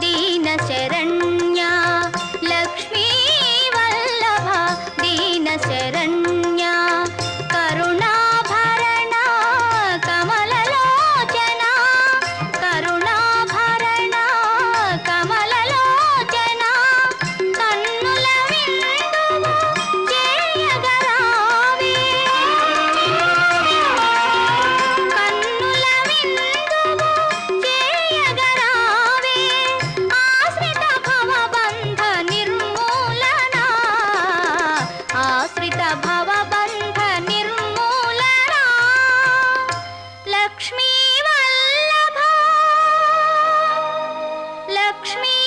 दीनशरण Lakshmi